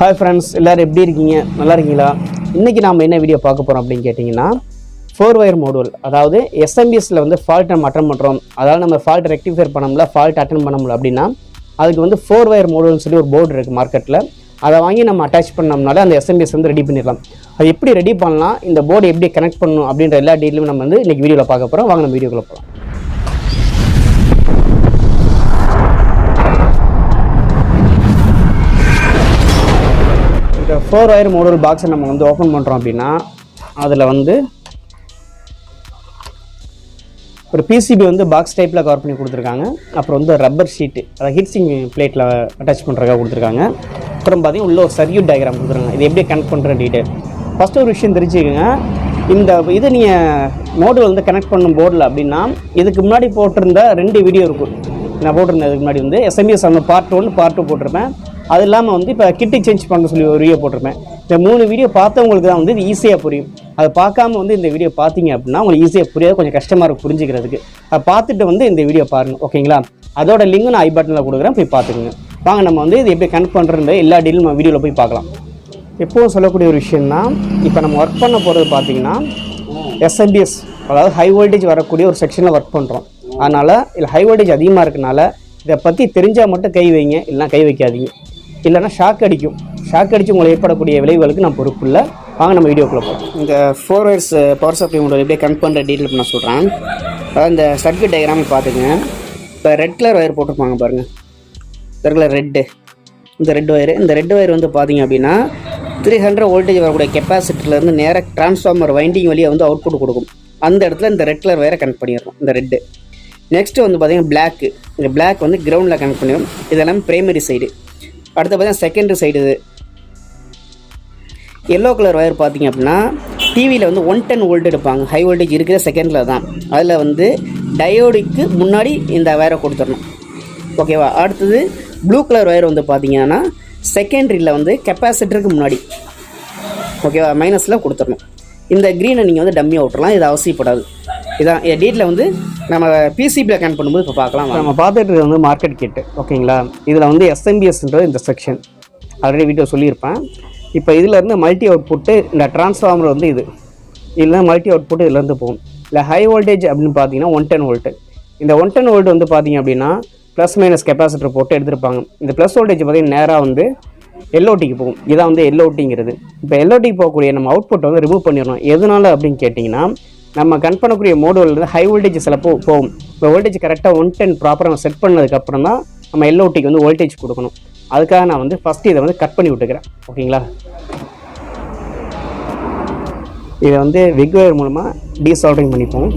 Hi friends எல்லோரும் எப்படி இருக்கீங்க? நல்லா இருக்கீங்களா? இன்றைக்கி நாம் என்ன வீடியோ பார்க்க போகிறோம் அப்படின்னு கேட்டிங்கன்னா ஃபோர் ஒயர் மோடுவல் அதாவது எஸ்எம்பிஎஸில் வந்து ஃபால்ட் நம்ம அட்டன் பண்ணுறோம் அதாவது நம்ம ஃபால்ட் ரெக்டிஃபைர் பண்ணமுல ஃபால்ட் அட்டன் பண்ண முடியல அப்படின்னா அதுக்கு வந்து ஃபோர் ஒயர் மோடுவல்னு சொல்லி ஒரு போர்டு இருக்குது மார்க்கெட்டில் அதை வாங்கி நம்ம அட்டாச் பண்ணோம்னால அந்த எஸ்எம்பிஎஸ் வந்து ரெடி பண்ணிடலாம். அது எப்படி ரெடி பண்ணலாம்? இந்த போர்டு எப்படி கனெக்ட் பண்ணணும்? அப்படின்ற எல்லா டீட்டெயிலும் நம்ம வந்து இன்றைக்கி வீடியோவில் பார்க்க போகிறோம் வாங்க நம்ம வீடியோக்குள்ளே போகலாம் ஃபோர் ஒயர் மோடல் பாக்ஸை நம்ம வந்து ஓப்பன் பண்ணுறோம் அப்படின்னா அதில் வந்து ஒரு பிசிபி வந்து பாக்ஸ் டைப்பில் கவர் பண்ணி கொடுத்துருக்காங்க. அப்புறம் வந்து ரப்பர் ஷீட்டு அதை ஹீட்ஸிங் பிளேட்டில் அட்டாச் பண்ணுறதுக்காக கொடுத்துருக்காங்க. அப்புறம் பார்த்திங்கன்னா உள்ள ஒரு சர்க்யூட் டயக்ராம் கொடுத்துருக்காங்க. இது எப்படி கனெக்ட் பண்ணுற டீட்டெயில் ஃபஸ்ட்டு ஒரு விஷயம் தெரிஞ்சுக்கோங்க. இந்த இது நீங்கள் மோடு வந்து கனெக்ட் பண்ணும் போர்டில் அப்படின்னா இதுக்கு முன்னாடி போட்டிருந்த ரெண்டு வீடியோ இருக்கும். நான் போட்டிருந்தேன் இதுக்கு முன்னாடி வந்து எஸ்எம்எஸ் அந்த பார்ட் ஒன்று பார்ட் டூ போட்டிருப்பேன். அது இல்லாமல் வந்து இப்போ கிட்டு சேஞ்ச் பண்ண சொல்லி ஒரு வீடியோ போட்டிருப்பேன். இந்த மூணு வீடியோ பார்த்தவங்களுக்கு தான் வந்து இது ஈஸியாக புரியும். அதை பார்க்காம வந்து இந்த வீடியோ பார்த்தீங்க அப்படின்னா உங்களுக்கு ஈஸியாக புரியாது. கொஞ்சம் கஷ்டமாக இருக்கும் புரிஞ்சுக்கிறதுக்கு. அதை பார்த்துட்டு வந்து இந்த வீடியோ பாருங்கள் ஓகேங்களா அதோட லிங்க் நான் ஐ பட்டனில் கொடுக்குறேன். போய் பார்த்துக்குங்க. வாங்க நம்ம வந்து இது எப்படி கனெக்ட் பண்ணுறது எல்லா டீலும் நம்ம வீடியோவில் போய் பார்க்கலாம். எப்போவும் சொல்லக்கூடிய ஒரு விஷயம்னா இப்போ நம்ம ஒர்க் பண்ண போகிறது பார்த்திங்கன்னா எஸ்எம்பிஎஸ் அதாவது ஹை வோல்டேஜ் வரக்கூடிய ஒரு செக்ஷனில் ஒர்க் பண்ணுறோம் அதனால் இதில் ஹை வோல்டேஜ் அதிகமாக இருக்கனால இதை பற்றி தெரிஞ்சால் மட்டும் கை வைங்க. இல்லைனா கை வைக்காதீங்க. இல்லைன்னா ஷாக் அடிக்கும். ஷாக் அடித்து உங்களை ஏற்படக்கூடிய விளைவுகளுக்கு நான் பொறுப்பு இல்லை வாங்க நம்ம வீடியோக்குள்ளே போகலாம் இந்த four wires power supply motor எப்படி கனெக்ட் பண்ணுற டீட்டெயில் நான் சொல்கிறேன் அதாவது இந்த சர்க்கியூட் டயக்ராம் பார்த்துங்க. இப்போ ரெட் கலர் ஒயர் போட்டிருப்பாங்க பாருங்கள் ரெகுலர் ரெட்டு இந்த ரெட் ஒயர் இந்த ரெட் ஒயர் வந்து பார்த்தீங்க அப்படின்னா த்ரீ ஹண்ட்ரட் வோல்டேஜ் வரக்கூடிய கெப்பாசிட்டிலேருந்து நேராக டிரான்ஸ்ஃபார்மர் வைண்டிங் வழியாக வந்து அவுட்புட் கொடுக்கும். அந்த இடத்துல இந்த ரெட் கலர் ஒயரை கனெக்ட் பண்ணிடுறோம் இந்த ரெட்டு நெக்ஸ்ட்டு வந்து பார்த்தீங்கன்னா பிளாக்கு இந்த பிளாக் வந்து கிரவுண்டில் கனெக்ட் பண்ணிடும். இதெல்லாம் பிரைமரி சைடு அடுத்து பார்த்தீங்கன்னா செகண்டரி சைடு இது. எல்லோ கலர் ஒயர் பார்த்தீங்க அப்படின்னா டிவியில் வந்து ஒன் டென் வோல்ட் எடுப்பாங்க. ஹை வோல்டேஜ் இருக்கிற செகண்டில் தான். அதில் வந்து டயோடுக்கு முன்னாடி இந்த ஒயரை கொடுத்துடணும். ஓகேவா அடுத்தது ப்ளூ கலர் ஒயர் வந்து பார்த்தீங்கன்னா செகண்டரியில் வந்து கெப்பாசிட்டருக்கு முன்னாடி. ஓகேவா மைனஸில் கொடுத்துடணும். இந்த க்ரீனை நீங்கள் வந்து டம்மியாக விட்டுறலாம். இது அவசியப்படாது. இதான். டீட்டில் வந்து நம்ம பிசிபியில் கனெக்ட் பண்ணும்போது இப்போ பார்க்கலாம் நம்ம பார்த்துட்டு வந்து மார்க்கெட் கிட்டு ஓகேங்களா இதில் வந்து எஸ்எம்பிஎஸ்ன்றது இந்த செக்ஷன் ஆல்ரெடி வீடியோ சொல்லியிருப்பேன். இப்போ இதிலேருந்து மல்டி அவுட்புட்டு இந்த டிரான்ஸ்ஃபார்மர் வந்து இது. இதில் மல்டி அவுட்புட் இதுலேருந்து போகும். இல்லை ஹை வோல்டேஜ் அப்படின்னு பார்த்தீங்கன்னா ஒன் டென் வோல்ட்டு இந்த ஒன் டென் வோல்ட் வந்து பார்த்தீங்க அப்படின்னா ப்ளஸ் மைனஸ் கெப்பாசிட்டர் போட்டு எடுத்திருப்பாங்க. இந்த ப்ளஸ் வோல்டேஜ் பார்த்தீங்கன்னா நேராக வந்து எல்ஓடிக்கு போகும். இதான் வந்து எல்ஓடிங்கிறது இப்போ எல்ஓடிக்கு போகக்கூடிய நம்ம அவுட்புட் வந்து ரிமூவ் பண்ணிடணும். எதனால அப்படின்னு கேட்டிங்கன்னா நம்ம கன் பண்ணக்கூடிய மோடுலேருந்து ஹை வோல்டேஜ் சில போ போகும். இப்போ வோல்டேஜ் கரெக்டாக ஒன் டென் ப்ராப்பராக நம்ம செட் பண்ணதுக்கப்புறம் தான் நம்ம எல்ஓடிக்கு வந்து வோல்டேஜ் கொடுக்கணும். அதுக்காக நான் வந்து ஃபஸ்ட்டு இதை வந்து கட் பண்ணி விட்டுக்கிறேன். ஓகேங்களா இதை வந்து விக் ஒயர் மூலமாக டீசால்டரிங் பண்ணிப்போம்.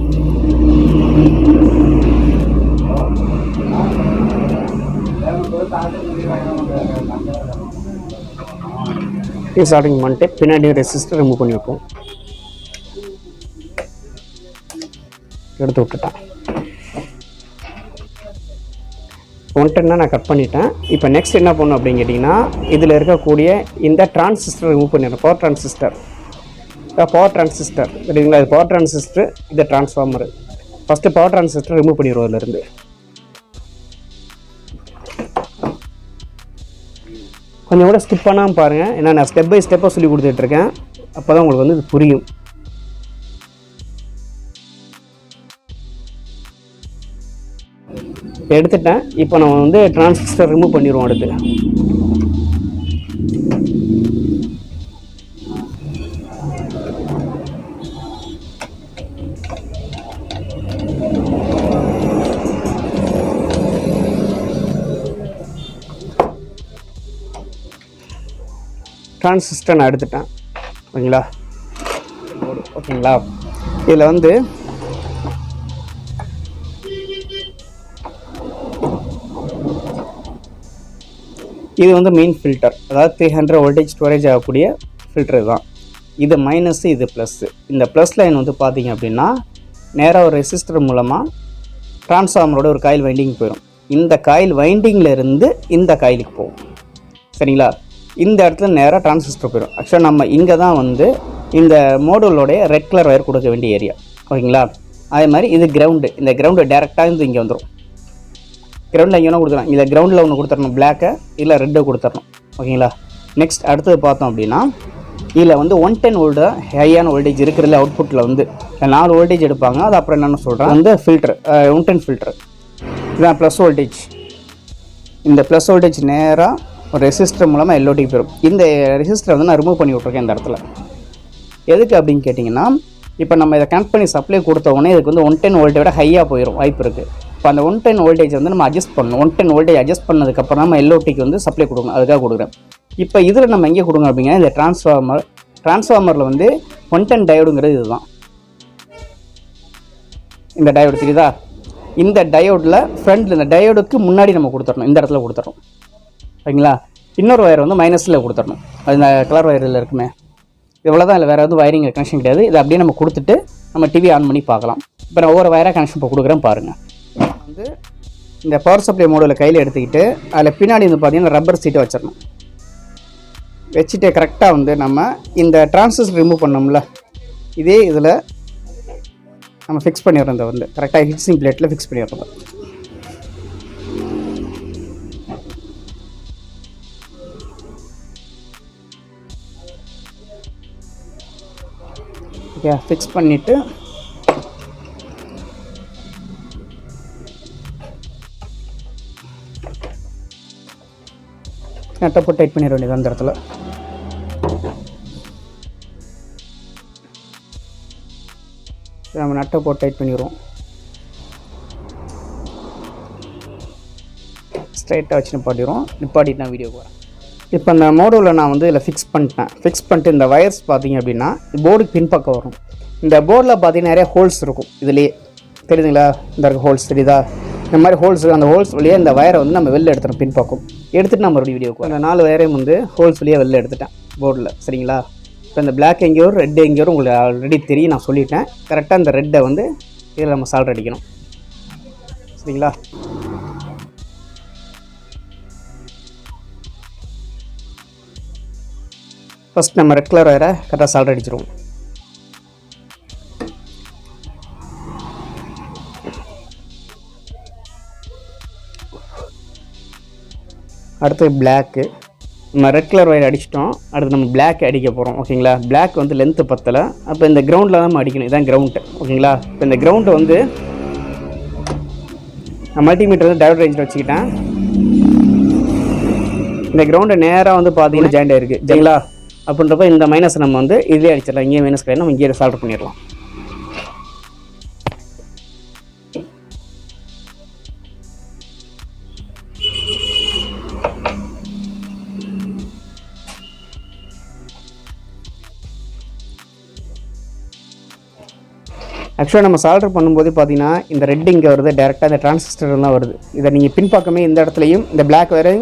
டீசால்டரிங் பண்ணிட்டு பின்னாடி ரெசிஸ்டர் ரிமூவ் பண்ணி வைப்போம். எடுத்து விட்டுட்டேன் ஒன் டென்னா நான் கட் பண்ணிட்டேன். இப்போ நெக்ஸ்ட் என்ன பண்ணும் அப்படின்னு கேட்டிங்கன்னா இதில் இருக்கக்கூடிய இந்த டிரான்சிஸ்டர் ரிமூவ் பண்ணிடுறேன் பவர் டிரான்சிஸ்டர் பவர் டிரான்சிஸ்டர் சரிங்களா? இது பவர் டிரான்சிஸ்டர் இது transformer first power transistor remove பண்ணிடுவோம் அதுலேருந்து கொஞ்சம் கூட ஸ்கிப் பண்ணாமல் பாருங்கள் ஏன்னா நான் ஸ்டெப் பை ஸ்டெப்பாக சொல்லி கொடுத்துட்ருக்கேன் அப்போ தான் உங்களுக்கு வந்து இது புரியும். எடுத்துட்டேன். இப்போ நம்ம வந்து டிரான்சிஸ்டர் ரிமூவ் பண்ணிடுவோம் அடுத்து. டிரான்சிஸ்டர் நான் எடுத்துட்டேன். ஓகேங்களா? ஓகேங்களா? இதில் வந்து இது வந்து மெயின் ஃபில்டர் அதாவது த்ரீ ஹண்ட்ரட் வோல்டேஜ் ஸ்டோரேஜ் ஆகக்கூடிய ஃபில்டர் தான். இது மைனஸ்ஸு இது ப்ளஸ்ஸு இந்த ப்ளஸ் லைன் வந்து பார்த்தீங்க அப்படின்னா நேராக ஒரு ரெசிஸ்டர் மூலமாக டிரான்ஸ்ஃபார்மரோட ஒரு காயில் வைண்டிங் போயிடும் இந்த காயில் வைண்டிங்கில் இருந்து இந்த காயிலுக்கு போகும். சரிங்களா? இந்த இடத்துல நேராக டிரான்சிஸ்டர் போயிடும் ஆக்சுவலாக நம்ம இங்கே தான் வந்து இந்த மோடலோடைய ரெட் கலர் ஒயர் கொடுக்க வேண்டிய ஏரியா ஓகேங்களா அதே மாதிரி இது கிரவுண்டு இந்த கிரவுண்டு டேரெக்டாக இருந்து இங்கே வந்துடும் கிரவுண்டில் எங்கே கொடுத்துடலாம். இல்லை கிரவுண்டில் ஒன்று கொடுத்துடணும். பிளாக்கை இல்லை ரெட்டை கொடுத்துடணும். ஓகேங்களா நெக்ஸ்ட் அடுத்தது பார்த்தோம் அப்படின்னா இதில் வந்து ஒன் டென் வோல்டு ஹையான வோல்டேஜ் இருக்கிறதுல அவுட்புட்டில் வந்து நாலு வோல்டேஜ் எடுப்பாங்க. அது அப்புறம் என்னென்னு சொல்கிறேன் வந்து ஃபில்டர் ஒன் டென் ஃபில்டர் இதுதான் ப்ளஸ் வோல்டேஜ் இந்த ப்ளஸ் வோல்டேஜ் நேராக ஒரு ரெசிஸ்டர் மூலமாக எல்ஓடி பெறும். இந்த ரெசிஸ்டரை வந்து நான் ரிமூவ் பண்ணி விட்ருக்கேன் இந்த இடத்துல. எதுக்கு அப்படின்னு கேட்டிங்கன்னா இப்போ நம்ம இதை கனெக்ட் பண்ணி சப்ளை கொடுத்த உடனே இதுக்கு வந்து ஒன் டென் வோல்ட்டை விட ஹையாக போயிடும் வாய்ப்பு இருக்குது இப்போ அந்த ஒன் டென் வோல்டேஜ் வந்து நம்ம அட்ஜஸ்ட் பண்ணணும். ஒன் டென் வோல்டேஜ் அட்ஜஸ்ட் பண்ணதுக்கப்புறம் நம்ம எல்ஓடிக்கு வந்து சப்ளை கொடுக்கணும். அதுக்காக கொடுக்குறேன். இப்போ இதில் நம்ம எங்கே கொடுங்க அப்படிங்கன்னா இந்த டிரான்ஸ்ஃபார்மர் டிரான்ஸ்ஃபார்மரில் வந்து ஒன் டென் டயோடுங்கிறது இதுதான். இந்த டயோடு தெரியுதா? இந்த டயோடில் ஃப்ரண்ட்டில் இந்த டயோடுக்கு முன்னாடி நம்ம கொடுத்துடணும். இந்த இடத்துல கொடுத்துடணும். சரிங்களா? இன்னொரு ஒயர் வந்து மைனஸில் கொடுத்துடணும். அது இந்த கலர் ஒயரில் இருக்குமே. இவ்வளோ தான் இல்லை வேறு எதுவும் வயரிங் கனெக்ஷன் கிடையாது. இதை அப்படியே நம்ம கொடுத்துட்டு நம்ம டிவி ஆன் பண்ணி பார்க்கலாம். இப்போ நான் ஒவ்வொரு வயராக கனெக்ஷன் இப்போ கொடுக்குறேன் பாருங்கள் வந்து இந்த பவர் சப்ளை மோடில் கையில் எடுத்துக்கிட்டு அதில் பின்னாடி வந்து பார்த்தீங்கன்னா ரப்பர் சீட்டை வச்சிடணும். வச்சுட்டு கரெக்டாக வந்து நம்ம இந்த டிரான்சிஸ்டர் ரிமூவ் பண்ணோம்ல இதே இதில் நம்ம ஃபிக்ஸ் பண்ணிடுறோம் இந்த வந்து. கரெக்டாக ஹிட்ஸிங் பிளேட்டில் ஃபிக்ஸ் பண்ணிடுறோம் ஓகே ஃபிக்ஸ் பண்ணிவிட்டு நட்டை போட்டு டைட் பண்ணிட வேண்டியது அந்த இடத்துல. நம்ம நட்டை போட்டு டைட் பண்ணிடுவோம் ஸ்ட்ரைட்டாக வச்சு நிப்பாட்டிடுவோம் நிப்பாட்டிட்டு நான் வீடியோக்கு வரேன். இப்போ இந்த மோடூவில் நான் வந்து இதில் ஃபிக்ஸ் பண்ணிட்டேன். ஃபிக்ஸ் பண்ணிட்டு இந்த வயர்ஸ் பார்த்தீங்க அப்படின்னா போர்டுக்கு பின்பக்கம் வரும். இந்த போர்டில் பார்த்தீங்கன்னா நிறைய ஹோல்ஸ் இருக்கும். இதுலேயே. தெரியுதுங்களா? இந்த இருக்க ஹோல்ஸ் தெரியுதா? இந்த மாதிரி ஹோல்ஸ் அந்த ஹோல்ஸ் வழியாக இந்த வயரை வந்து நம்ம வெளில எடுத்துகிறோம் பின்பக்கம். எடுத்துகிட்டு நான் மறுபடியும் வீடியோக்கு அந்த நாலு வயரையும் வந்து ஹோல்ஸ் வழியாக வெளில எடுத்துட்டேன். போர்டில் சரிங்களா? இப்போ இந்த பிளாக் எங்கேயோ ரெட் எங்கேயோ உங்களுக்கு ஆல்ரெடி தெரியும் நான் சொல்லிட்டேன். கரெக்டாக அந்த ரெட்டை வந்து இதில் நம்ம சால்ட் அடிக்கணும். சரிங்களா? ஃபஸ்ட் நம்ம ரெட் கலர் வயரை கரெக்டாக சால்ட் அடிச்சிருவோம். அடுத்து பிளாக்கு நம்ம ரெட் கலர் ஒயர் அடிச்சிட்டோம். அடுத்து நம்ம பிளாக் அடிக்க போகிறோம் ஓகேங்களா பிளாக் வந்து லென்த்து பத்தலை. அப்போ இந்த கிரவுண்டில் தான் நம்ம அடிக்கணும். இதான் கிரவுண்டு ஓகேங்களா இப்போ இந்த கிரவுண்டு வந்து நான் மல்டிமீட்டர் வந்து டைவர்ட் ரேஞ்சில் வச்சுக்கிட்டேன். இந்த கிரவுண்டு நேராக வந்து பார்த்தீங்கன்னா ஜாயிண்ட் ஆயிருக்கு. சரிங்களா அப்படின்றப்ப இந்த மைனஸ் நம்ம வந்து இதே அடிச்சிடலாம். இங்கேயே மைனஸ் கிடையாது. நம்ம இங்கேயே சால்வ் பண்ணிடலாம். ஆக்சுவலாக நம்ம சால்டர் பண்ணும்போது பார்த்தீங்கன்னா இந்த ரெட் இங்கே வருது டேரெக்டாக இந்த டிரான்சிஸ்டர் தான் வருது. இதை நீங்கள் பின்பக்கமே இந்த இடத்துலையும் இந்த பிளாக் வேறு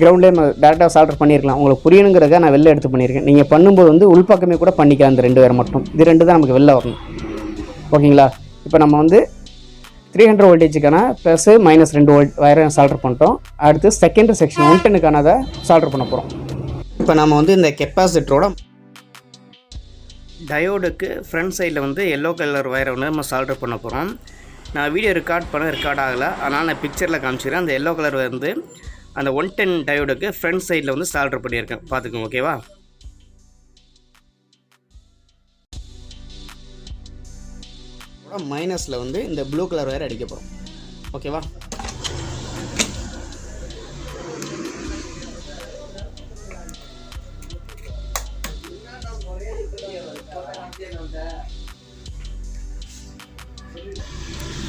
கிரவுண்ட்லேயே நம்ம டேரெக்டாக சால்டர் பண்ணியிருக்கலாம் உங்களுக்கு புரியணுங்கிறத நான் வெளில எடுத்து பண்ணியிருக்கேன் நீங்கள் பண்ணும்போது வந்து உள்பக்கமே கூட பண்ணிக்கலாம் இந்த ரெண்டு வேறு மட்டும். இது ரெண்டு தான் நமக்கு வெளில வரணும். ஓகேங்களா? இப்போ நம்ம வந்து த்ரீ ஹண்ட்ரட் வோல்டேஜுக்கான ப்ளஸ் மைனஸ் ரெண்டு வோல்ட் வயரை சால்டர் பண்ணிட்டோம். அடுத்து செகண்ட் செக்ஷன் ஒன் டென்னுக்கானதை சால்டர் பண்ண போகிறோம் இப்போ நம்ம வந்து இந்த கெப்பாசிட்டரோட டயோடுக்கு ஃப்ரண்ட் சைடில் வந்து எல்லோ கலர் ஒயரை வந்து நம்ம சால்டர் பண்ண போகிறோம் நான் வீடியோ ரெக்கார்ட் பண்ண ரெக்கார்ட் ஆகலை. ஆனால் நான் பிக்சரில் காமிச்சிக்கிறேன். அந்த எல்லோ கலர் வந்து அந்த ஒன் டென் டயோடுக்கு ஃப்ரண்ட் சைடில் வந்து சால்டர் பண்ணியிருக்கேன். பார்த்துக்கோங்க ஓகேவா மைனஸில் வந்து இந்த ப்ளூ கலர் ஒயர் அடிக்க போகிறோம் ஓகேவா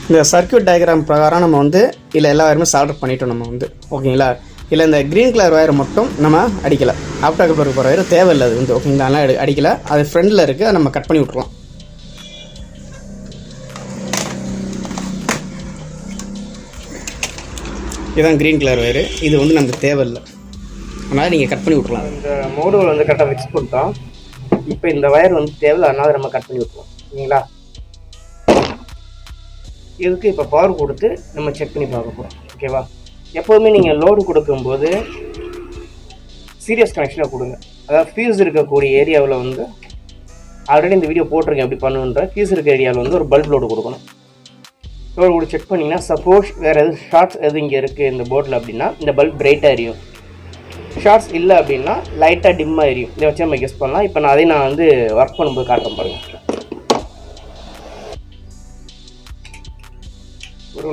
இந்த சர்க்யூட் டயக்ராம் பிரகாரம் நம்ம வந்து இல்லை எல்லா வயருமே சால்டர் பண்ணிட்டோம் நம்ம வந்து. ஓகேங்களா? இல்லை இந்த க்ரீன் கலர் ஒயர் மட்டும் நம்ம அடிக்கலை. ஆப்டாக்கு பிறகு போகிற ஒயர் தேவையில்லை அது வந்து. ஓகேங்களா? அதெல்லாம் அடிக்கலை. அது ஃப்ரண்டில் இருக்குது அதை நம்ம கட் பண்ணி விட்ருலாம் இதுதான் க்ரீன் கலர் ஒயரு இது வந்து நமக்கு தேவையில்லை. அதனால் நீங்கள் கட் பண்ணி விட்ருலாம் இந்த மோடுகள் வந்து கரெக்டாக ஃபிக்ஸ் பண்ணிட்டோம். இப்போ இந்த ஒயர் வந்து தேவையில்லை. அதனால் நம்ம கட் பண்ணி விட்ருவோம் ஓகேங்களா? இதுக்கு இப்போ பவர் கொடுத்து நம்ம செக் பண்ணி பார்க்க போகிறோம் ஓகேவா எப்போதுமே நீங்கள் லோடு கொடுக்கும்போது சீரியஸ் கனெக்ஷனாக கொடுங்க. அதாவது ஃபியூஸ் இருக்கக்கூடிய ஏரியாவில் வந்து ஆல்ரெடி இந்த வீடியோ போட்டிருக்கேன் எப்படி பண்ணுன்ற ஃபியூஸ் இருக்க ஏரியாவில் வந்து ஒரு பல்ப் லோடு கொடுக்கணும். லோடு கூட செக் பண்ணிங்கன்னா சப்போஸ் வேறு எதுவும் ஷார்ட்ஸ் எதுவும் இங்கே இருக்குது இந்த போர்டில் அப்படின்னா இந்த பல்ப் பிரைட்டாக எரியும். ஷார்ட்ஸ் இல்லை அப்படின்னா லைட்டாக டிம்மாக எரியும். இதை வச்சு நம்ம கெஸ் பண்ணலாம். இப்போ நான் அதை நான் வந்து ஒர்க் பண்ணும்போது காட்டுறேன் பாருங்கள்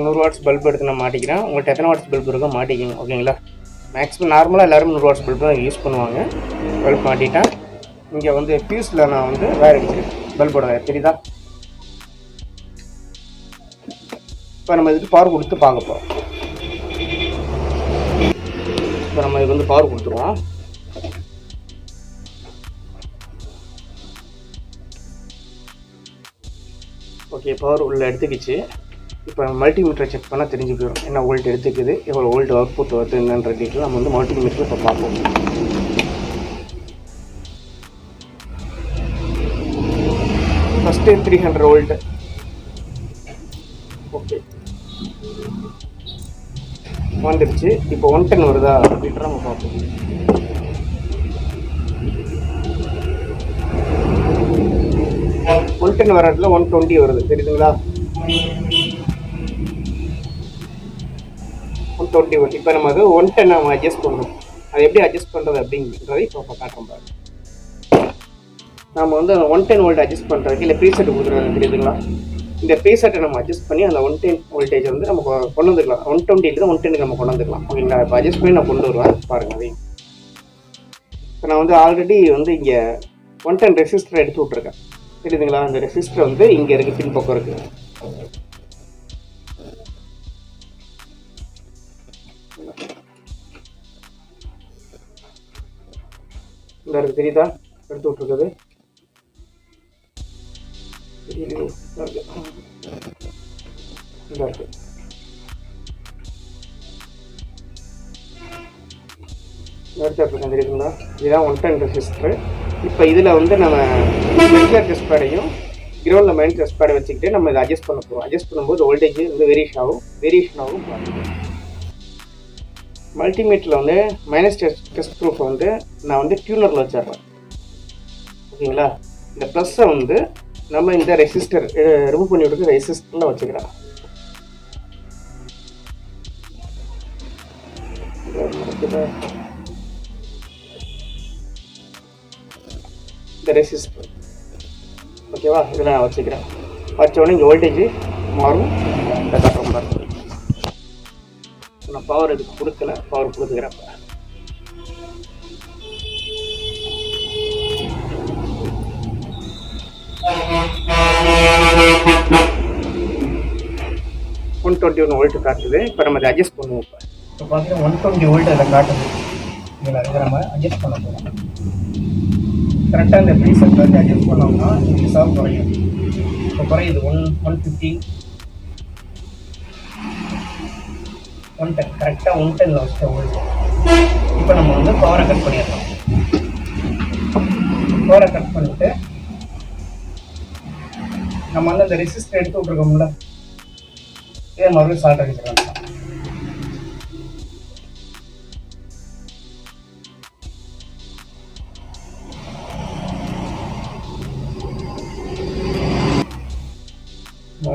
நூறு வாட்ஸ் பல்ப் எடுத்து நான் மாட்டிக்கிறேன். உங்கள்கிட்ட எத்தனை வாட்ஸ் பல்ப் இருக்கோ மாட்டிக்கிங்க ஓகேங்களா மேக்ஸிமம் நார்மலாக எல்லோரும் நூறு வாட்ஸ் பல்ப் தான் யூஸ் பண்ணுவாங்க. பல்ப் மாட்டிட்டேன். இங்கே வந்து ஃபியூஸில் நான் வந்து வேறு அடிச்சிருக்கேன் பல்போட வேறு தெரியுதா? இப்போ நம்ம இதுக்கு பவர் கொடுத்து பார்க்க போகிறோம் இப்போ நம்ம இதுக்கு வந்து பவர் கொடுத்துருவோம். ஓகே பவர் உள்ள எடுத்துக்கிச்சு. இப்போ மல்டிமீட்டரை செக் பண்ணால் தெரிஞ்சு போயிடும். என்ன வோல்ட் எடுத்துக்குது எவ்வளோ வோல்ட் அவுட்புட் வருது என்னன்ற டீட்டெயில் நம்ம வந்து மல்டிமீட்டரில் இப்போ பார்ப்போம். First three hundred volt okay வந்துடுச்சு இப்போ ஒன் டென் வருதா அப்படின்ற நம்ம பார்ப்போம். ஒன் டென் வர இடத்துல ஒன் டுவெண்ட்டி வருது. தெரியுதுங்களா? டுவெண்ட்டி ஒன் இப்போ நம்ம அது ஒன் டென் நம்ம அட்ஜஸ்ட் பண்ணணும். அது எப்படி அட்ஜஸ்ட் பண்ணுறது அப்படிங்கிறதை இப்போ காட்டுறோம் பாருங்க. நம்ம வந்து ஒன் டென் வோல்ட் அட்ஜஸ்ட் பண்ணுறதுக்கு இல்லை ப்ரீசெட் கொடுக்குறாங்க தெரியுதுங்களா? இந்த ப்ரீசெட்டை நம்ம அட்ஜஸ்ட் பண்ணி அந்த ஒன் டென் வோல்டேஜ் வந்து நம்ம கொண்டு வந்துக்கலாம் ஒன் டுவெண்ட்டிலேருந்து ஒன் டென்னுக்கு நம்ம கொண்டு வந்துக்கலாம் ஓகேங்களா இப்போ அட்ஜஸ்ட் பண்ணி நான் கொண்டு வருவேன். பாருங்கள் அதையும் இப்போ நான் வந்து ஆல்ரெடி வந்து இங்கே ஒன் டென் ரெசிஸ்டர் எடுத்து விட்ருக்கேன் தெரியுதுங்களா? அந்த ரெசிஸ்டர் வந்து இங்கே இருக்குது பின்பக்கம் இருக்குது இந்த தெரியுதா? எடுத்து விட்ருக்குது தெரியலையே. இதா இருக்கு. தெரியுதுங்களா? இதுதான் ஒன் டென் ரெசிஸ்டர் இப்போ இதில் வந்து நம்ம மென்டர் டெஸ்ட் பேடையும் கிரௌண்டில் மெயின் டெஸ்ட் பேடை வச்சுக்கிட்டு நம்ம இதை அட்ஜஸ்ட் பண்ண போகிறோம் அட்ஜஸ்ட் பண்ணும்போது வோல்டேஜ் வந்து வேரியேஷன் ஆகும். வேரியேஷன் ஆகும் மல்டிமீட்டரில் வந்து மைனஸ் டெஸ்ட் டெஸ்ட் ப்ரூஃபை வந்து நான் வந்து டியூனரில் வச்சிடுறேன். ஓகேங்களா? இந்த ப்ளஸ்ஸை வந்து நம்ம இந்த ரெசிஸ்டர் ரிமூவ் பண்ணி விட்டு ரெசிஸ்டரில் வச்சுக்கிறேன். இந்த ரெசிஸ்டர் ஓகேவா? இதில் நான் வச்சுக்கிறேன். வச்சோடனே இங்கே வோல்டேஜ் மாறும். இந்த கட்டுற மாதிரி பவர் இதுக்கு கொடுக்கல பவர் கொடுக்குறப்ப. ஒன் டுவெண்ட்டி ஒன் வோல்ட் காட்டுது. இப்போ நம்ம அதை அட்ஜஸ்ட் பண்ணுவோம் இப்போ. இப்போ பார்த்தீங்கன்னா ஒன் டுவெண்ட்டி வோல்ட் அதில் காட்டுது. இதில் அதை நம்ம அட்ஜஸ்ட் பண்ண போகிறோம் கரெக்டாக இந்த ப்ரீசெட் வந்து அட்ஜஸ்ட் பண்ணோம்னா ஈஸாக குறையும். இப்போ குறையுது one one fifty one ten கரெக்டாக ஒன் டென்னில் வச்சுட்ட இப்போ நம்ம வந்து பவரை கட் பண்ணிடலாம். பவரை கட் பண்ணிட்டு நம்ம வந்து அந்த ரெசிஸ்டர் எடுத்து விட்ருக்கோம்ல இதே மறுபடியும் சால்ட் அடிச்சிடலாம்.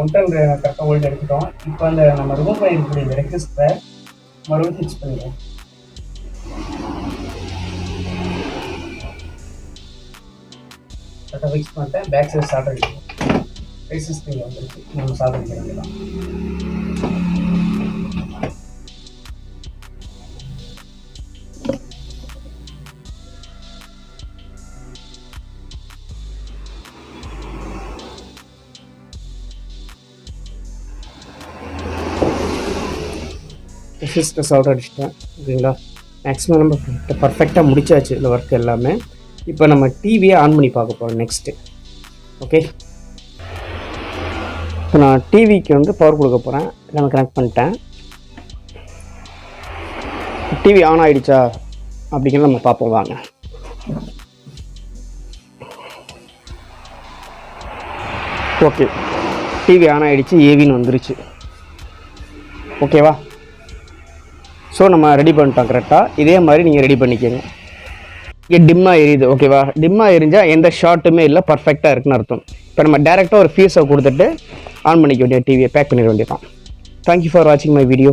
மவுண்டன் கரெக்டாக வோல்ட் எடுத்துட்டோம் இப்போ அந்த நம்ம ரிமூவ் பண்ணியிருக்கக்கூடிய இந்த ரெக்வஸ்ட்டை மறுபடியும் ஃபிக்ஸ் பண்ணிடுவோம் கரெக்டாக ஃபிக்ஸ் பண்ணிட்டேன் பேக் சைஸ் ஸ்டார்ட் அடிக்கும் ரெசிஸ்டிங் வந்துருக்கு நம்ம ஸ்டார்ட் தான் வேண்டியதான் ஆல்ரெடி அடிச்சிட்டேன் ஓகேங்களா மேக்ஸிமம் நம்ம பர்ஃபெக்டாக முடிச்சாச்சு இந்த ஒர்க் எல்லாமே. இப்போ நம்ம டிவியை ஆன் பண்ணி பார்க்க போகிறோம் நெக்ஸ்ட்டு ஓகே இப்போ நான் டிவிக்கு வந்து பவர் கொடுக்க போகிறேன் நான் கனெக்ட் பண்ணிட்டேன். டிவி ஆன் ஆகிடுச்சா அப்படிங்கிறத நம்ம பார்ப்போம் வாங்க. ஓகே டிவி ஆன் ஆகிடுச்சு ஏவின்னு வந்துருச்சு. ஓகேவா ஸோ நம்ம ரெடி பண்ணிட்டோம் கரெக்டாக இதே மாதிரி நீங்கள் ரெடி பண்ணிக்கோங்க. இங்கே டிம்மாக எரியுது ஓகேவா டிம்மாக எரிஞ்சால் எந்த ஷார்ட்டுமே இல்லை பர்ஃபெக்டாக இருக்குன்னு அர்த்தம். இப்போ நம்ம டேரெக்டாக ஒரு ஃபீஸை கொடுத்துட்டு ஆன் பண்ணிக்க வேண்டிய டிவியை பேக் பண்ணிட வேண்டியதான் தேங்க்யூ ஃபார் வாட்சிங் மை வீடியோ